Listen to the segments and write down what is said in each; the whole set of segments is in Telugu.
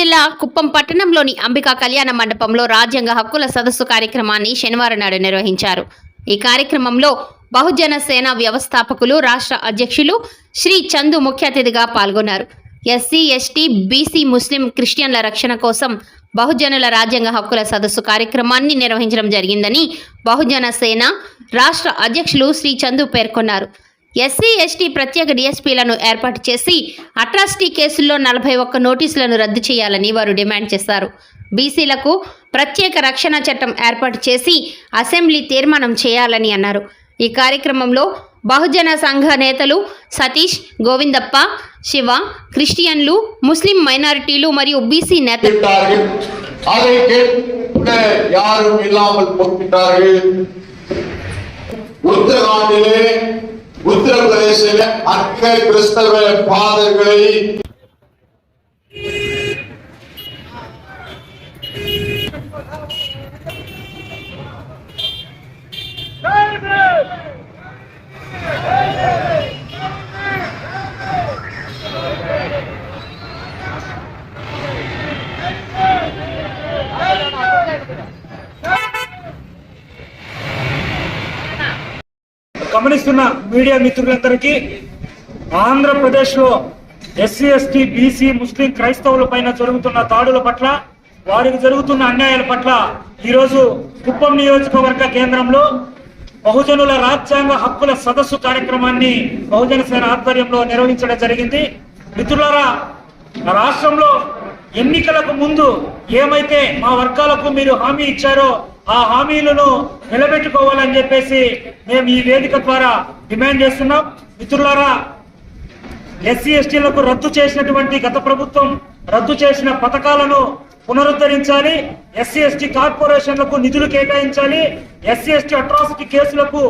జిల్లా కుప్పం పట్టణంలోని అంబికా కళ్యాణ మండపంలో రాజ్యాంగ హక్కుల సదస్సు కార్యక్రమాన్ని శనివారం నాడు నిర్వహించారు. ఈ కార్యక్రమంలో బహుజన సేన వ్యవస్థాపకులు రాష్ట్ర అధ్యక్షులు శ్రీ చందు ముఖ్య అతిథిగా పాల్గొన్నారు. ఎస్సీ ఎస్టీ బీసీ ముస్లిం క్రిస్టియన్ల రక్షణ కోసం బహుజనుల రాజ్యాంగ హక్కుల సదస్సు కార్యక్రమాన్ని నిర్వహించడం జరిగిందని బహుజన సేన రాష్ట్ర అధ్యక్షులు శ్రీ చందు పేర్కొన్నారు. ఎస్సీ ఎస్టీ ప్రత్యేక డిఎస్పీలను ఏర్పాటు చేసి అట్రాసిటీ కేసుల్లో నలభై ఒక్క నోటీసులను రద్దు చేయాలని వారు డిమాండ్ చేశారు బీసీలకు ప్రత్యేక రక్షణ చట్టం ఏర్పాటు చేసి అసెంబ్లీ తీర్మానం చేయాలని అన్నారు ఈ కార్యక్రమంలో బహుజన సంఘ నేతలు సతీష్ గోవిందప్ప శివ క్రిస్టియన్లు ముస్లిం మైనారిటీలు మరియు బీసీ నేతలు விட்டார்கள் அதை கேட்க யாரும் இல்லாமல் போய்விட்டார்கள் உத்தரகாண்டிலே உத்தரப்பிரதேசில அக்கறை கிறிஸ்தவ பாதர்களை Thank you. గమనిస్తున్న మీడియా మిత్రులందరికీ ఆంధ్రప్రదేశ్లో ఎస్సీ ఎస్టీ బీసీ ముస్లిం క్రైస్తవుల పైన జరుగుతున్న దాడుల పట్ల వారికి జరుగుతున్న అన్యాయాల పట్ల ఈరోజు కుప్పం నియోజకవర్గ కేంద్రంలో బహుజనుల రాజ్యాంగ హక్కుల సదస్సు కార్యక్రమాన్ని బహుజన సేన ఆధ్వర్యంలో నిర్వహించడం జరిగింది. మిత్రులారా రాష్ట్రంలో ఎన్నికలకు ముందు ఏమైతే మా వర్గాలకు మీరు హామీ ఇచ్చారో ఆ హామీలను నిలబెట్టుకోవాలని చెప్పేసి మేము ఈ వేదిక ద్వారా డిమాండ్ చేస్తున్నాం. మిత్రులారా ఎస్సీ ఎస్టీలకు రద్దు చేసినటువంటి గత ప్రభుత్వం రద్దు చేసిన పథకాలను పునరుద్ధరించాలి. ఎస్సీ ఎస్టీ కార్పొరేషన్లకు నిధులు కేటాయించాలి. ఎస్సీ ఎస్టీ అట్రాసిటీ కేసులకు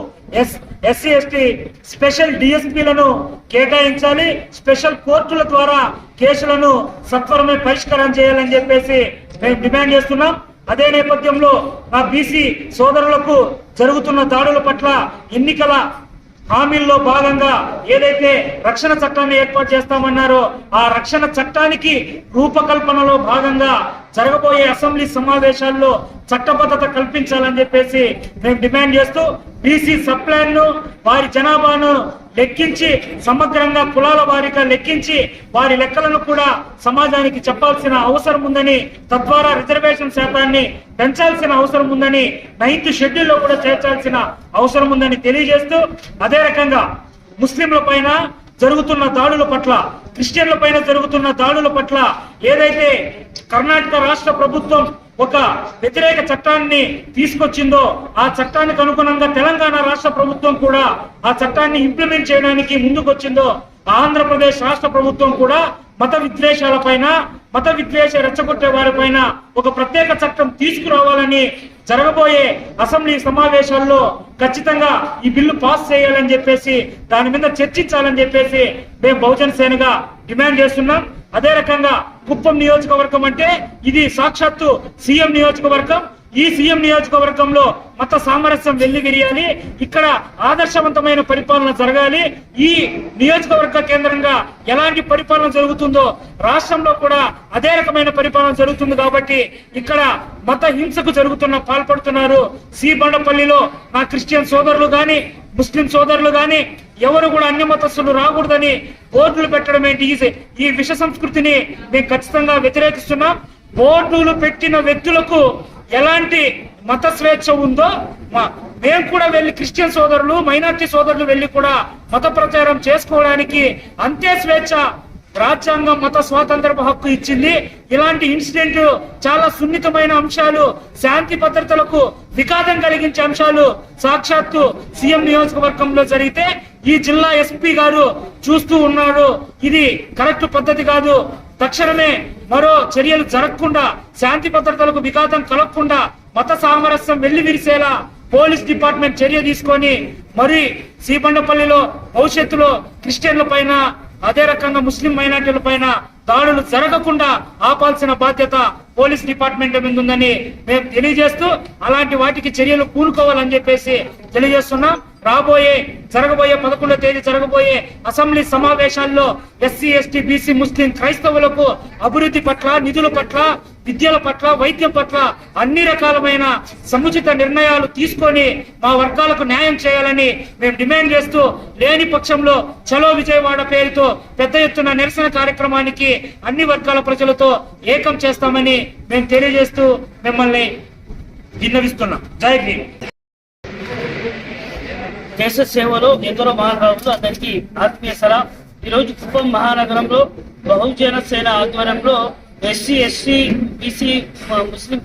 ఎస్ ఎస్సీ ఎస్టీ స్పెషల్ డిఎస్పీలను కేటాయించాలి. స్పెషల్ కోర్టుల ద్వారా కేసులను సత్వరమే పరిష్కారం చేయాలని చెప్పేసి మేము డిమాండ్ చేస్తున్నాం. అదే నేపథ్యంలో నా బీసీ సోదరులకు జరుగుతున్న దాడుల పట్ల ఎన్నికల హామీల్లో భాగంగా ఏదైతే రక్షణ చట్టాన్ని ఏర్పాటు చేస్తామన్నారో ఆ రక్షణ చట్టానికి రూపకల్పనలో భాగంగా జరగబోయే అసెంబ్లీ సమావేశాల్లో చట్టబద్ధత కల్పించాలని చెప్పేసి మేము డిమాండ్ చేస్తూ బీసీ సప్లాన్ను వారి జనాభాను లెక్కించి సమగ్రంగా కులాల వారిగా లెక్కించి వారి లెక్కలను కూడా సమాజానికి చెప్పాల్సిన అవసరం ఉందని తద్వారా రిజర్వేషన్ శాతాన్ని పెంచాల్సిన అవసరం ఉందని నైన్త్ షెడ్యూల్లో కూడా చేర్చాల్సిన అవసరం ఉందని తెలియజేస్తూ అదే రకంగా ముస్లింల పైన జరుగుతున్న దాడుల పట్ల క్రిస్టియన్ల పైన జరుగుతున్న దాడుల పట్ల ఏదైతే కర్ణాటక రాష్ట్ర ప్రభుత్వం ఒక వ్యతిరేక చట్టాన్ని తీసుకొచ్చిందో ఆ చట్టానికి అనుగుణంగా తెలంగాణ రాష్ట్ర ప్రభుత్వం కూడా ఆ చట్టాన్ని ఇంప్లిమెంట్ చేయడానికి ముందుకొచ్చిందో ఆంధ్రప్రదేశ్ రాష్ట్ర ప్రభుత్వం కూడా మత విద్వేషాల పైన మత విద్వేష రెచ్చగొట్టే వారిపైన ఒక ప్రత్యేక చట్టం తీసుకురావాలని జరగబోయే అసెంబ్లీ సమావేశాల్లో ఖచ్చితంగా ఈ బిల్లు పాస్ చేయాలని చెప్పేసి దాని మీద చర్చించాలని చెప్పేసి మేము బహుజన సేనగా డిమాండ్ చేస్తున్నాం. అదే రకంగా కుప్పం నియోజకవర్గం అంటే ఇది సాక్షాత్తు సీఎం నియోజకవర్గం ఈ సీఎం నియోజకవర్గంలో మత సామరస్యం వెల్లివిరియాలి ఇక్కడ ఆదర్శవంతమైన పరిపాలన జరగాలి. ఈ నియోజకవర్గ కేంద్రంగా ఎలాంటి పరిపాలన జరుగుతుందో రాష్ట్రంలో కూడా అదే రకమైన పరిపాలన జరుగుతుంది కాబట్టి ఇక్కడ మత హింసకు జరుగుతున్న పాల్పడుతున్నారు. సి. బండపల్లిలో నా క్రిస్టియన్ సోదరులు గాని ముస్లిం సోదరులు గాని ఎవరు కూడా అన్ని మతస్థులు రాకూడదని బోర్డులు పెట్టడం ఏంటి? ఈ- ఈ విష సంస్కృతిని మేము ఖచ్చితంగా వ్యతిరేకిస్తున్నాం. బోర్డులు పెట్టిన వ్యక్తులకు ఎలాంటి మత స్వేచ్ఛ ఉందో మా- మేము కూడా వెళ్ళి క్రిస్టియన్ సోదరులు మైనార్టీ సోదరులు వెళ్ళి కూడా మత ప్రచారం చేసుకోవడానికి అంతే స్వేచ్ఛ రాజ్యాంగం మత స్వాతంత్రపు హక్కు ఇచ్చింది. ఇలాంటి ఇన్సిడెంట్ చాలా సున్నితమైన అంశాలు శాంతి భద్రతలకు విఘాతం కలిగించే అంశాలు సాక్షాత్తు సీఎం నియోజకవర్గంలో జరిగితే ఈ జిల్లా ఎస్పీ గారు చూస్తూ ఉన్నారు ఇది కరెక్ట్ పద్ధతి కాదు. తక్షణమే మరో చర్యలు జరగకుండా శాంతి భద్రతలకు విఘాతం కలగకుండా మత సామరస్యం వెళ్ళి విరిసేలా పోలీస్ డిపార్ట్మెంట్ చర్య తీసుకొని మరి శ్రీబండపల్లిలో భవిష్యత్తులో క్రిస్టియన్ల పైన అదే రకంగా ముస్లిం మైనార్టీల పైన దాడులు జరగకుండా ఆపాల్సిన బాధ్యత పోలీస్ డిపార్ట్మెంట్ మీద ఉందని మేము తెలియజేస్తూ అలాంటి వాటికి చర్యలు కూలుకోవాలని చెప్పేసి తెలియజేస్తున్నాం. రాబోయే జరగబోయే పదకొండో తేదీ జరగబోయే అసెంబ్లీ సమావేశాల్లో ఎస్సీ ఎస్టీ బీసీ ముస్లిం క్రైస్తవులకు అభివృద్ధి పట్ల నిధుల పట్ల విద్యల పట్ల వైద్యం పట్ల అన్ని రకాలమైన సముచిత నిర్ణయాలు తీసుకొని మా వర్గాలకు న్యాయం చేయాలని మేము డిమాండ్ చేస్తూ లేని పక్షంలో చలో విజయవాడ పేరుతో పెద్ద ఎత్తున నిరసన కార్యక్రమానికి అన్ని వర్గాల ప్రజలతో ఏకం చేస్తామని మేము తెలియజేస్తూ మిమ్మల్ని విన్నవిస్తున్నాం. జై భీమ్ దేశ సేవలో ఎందరో మహానుభావులు అందరికీ ఆత్మీయ సలాం. ఈరోజు కుప్పం మహానగరంలో బహుజన సేన ఆధ్వర్యంలో ఎస్సీ ఎస్సీ బీసీ ముస్లిం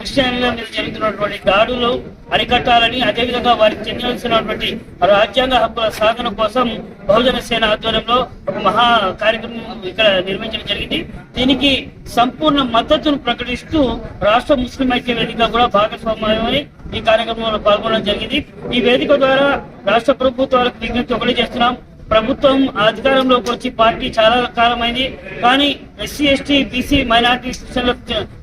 క్రిస్టియన్ల మీద జరుగుతున్నటువంటి దాడులు అరికట్టాలని అదేవిధంగా వారికి చెందాల్సినటువంటి రాజ్యాంగ హక్కుల సాధన కోసం బహుజన సేన ఆధ్వర్యంలో ఒక మహా కార్యక్రమం ఇక్కడ నిర్వహించడం జరిగింది. దీనికి సంపూర్ణ మద్దతును ప్రకటిస్తూ రాష్ట్ర ముస్లిం ఐక్య వేదిక కూడా భాగస్వామ్యమై ఈ కార్యక్రమంలో పాల్గొనడం జరిగింది. ఈ వేదిక ద్వారా రాష్ట్ర ప్రభుత్వాలకు విజ్ఞప్తి ఒకటి చేస్తున్నాం. ప్రభుత్వం అధికారంలోకి వచ్చి పార్టీ చాలా కాలమైంది. కానీ ఎస్సీ ఎస్టీ బీసీ మైనార్టీ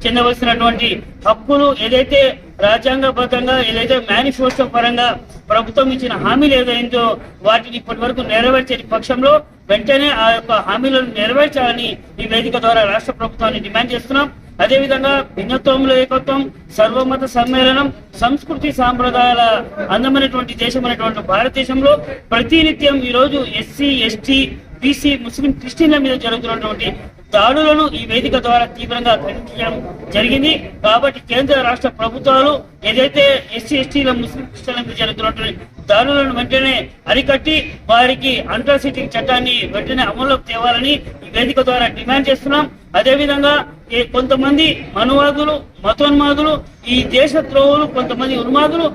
చెందవలసినటువంటి హక్కులు ఏదైతే రాజ్యాంగబద్ధంగా ఏదైతే మేనిఫెస్టో పరంగా ప్రభుత్వం ఇచ్చిన హామీలు ఏదైందో వాటిని ఇప్పటి వరకు నెరవేర్చని పక్షంలో వెంటనే ఆ యొక్క హామీలను నెరవేర్చాలని ఈ వేదిక ద్వారా రాష్ట్ర ప్రభుత్వాన్ని డిమాండ్ చేస్తున్నాం. అదేవిధంగా భిన్నత్వంలో ఏకత్వం సర్వమత సమ్మేళనం సంస్కృతి సాంప్రదాయాల అందమైనటువంటి దేశమైనటువంటి భారతదేశంలో ప్రతినిత్యం ఈ రోజు ఎస్సీ ఎస్టీ బీసీ ముస్లిం క్రిస్టియన్ల మీద జరుగుతున్నటువంటి దాడులను ఈ వేదిక ద్వారా తీవ్రంగా ఖండించడం జరిగింది. కాబట్టి కేంద్ర రాష్ట్ర ప్రభుత్వాలు ఏదైతే ఎస్సీ ఎస్టీల ముస్లిం క్రిస్టియన్ల మీద జరుగుతున్నటువంటి దాడులను వెంటనే అరికట్టి వారికి అంట్రాసిటీ చట్టాన్ని వెంటనే అమల్లోకి తేవాలని ఈ వేదిక ద్వారా డిమాండ్ చేస్తున్నాం. అదేవిధంగా ఈ కొంతమంది మనువాదులు మతోన్మాదులు ఈ దేశ ద్రోహులు కొంతమంది ఉన్మాదులు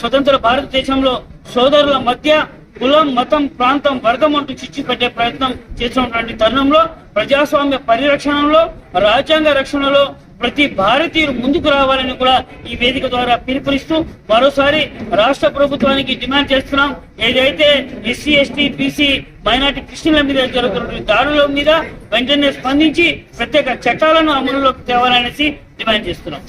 స్వతంత్ర భారతదేశంలో సోదరుల మధ్య కులం మతం ప్రాంతం వర్గం అంటూ చిచ్చు పెట్టే ప్రయత్నం చేస్తున్నటువంటి తరుణంలో ప్రజాస్వామ్య పరిరక్షణలో రాజ్యాంగ రక్షణలో ప్రతి భారతీయులు ముందుకు రావాలని కూడా ఈ వేదిక ద్వారా పిలుపునిస్తూ మరోసారి రాష్ట్ర ప్రభుత్వానికి డిమాండ్ చేస్తున్నాం. ఏదైతే ఎస్సీ ఎస్టీ బీసీ మైనార్టీ క్రిస్టియన్ల మీద జరుగుతున్న దాడుల మీద వెంటనే స్పందించి ప్రత్యేక చట్టాలను అమలులోకి తేవాలనేసి డిమాండ్ చేస్తున్నాం.